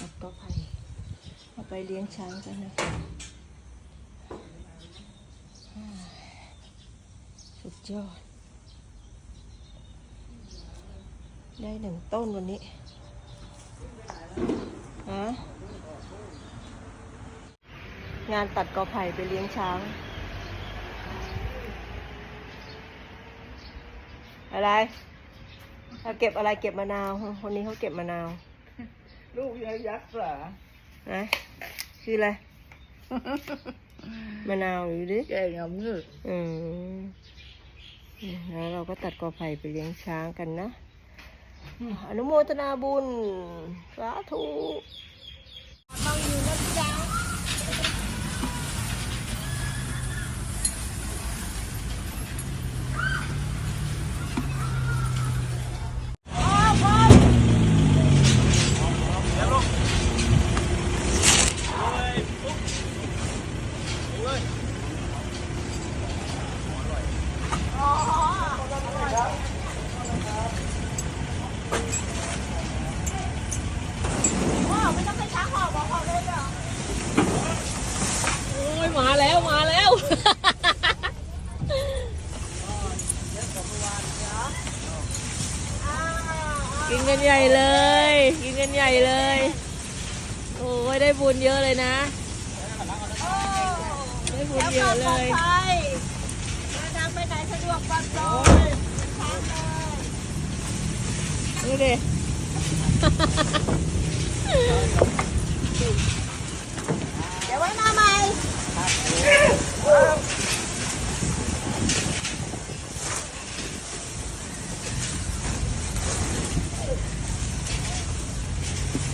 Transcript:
ตัดกอไผ่เอาไปเลี้ยงช้างกันนะคะสุดยอด ได้หนึ่งต้นวันนี้ฮะงานตัดกอไผ่ไปเลี้ยงช้าง อะไรเอาเก็บอะไรเก็บมะนาว คนนี้เขาเก็บมะนาว ลูกยังยักษ์เหรอนะคืออะไร มะนาวอยู่ดิแกงเอามืออืมแล้วเราก็ตัดกอไผ่ไปเลี้ยงช้างกันนะ อนุโมทนาบุญ สาธุโอ้ย มาแล้วมาแล้วกินกันใหญ่เลย กินกันใหญ่เลย โอ้ยได้บุญเยอะเลยนะ ได้บุญเยอะเลยเดินทางไปไหนสะดวกปลอดภัยดูดิ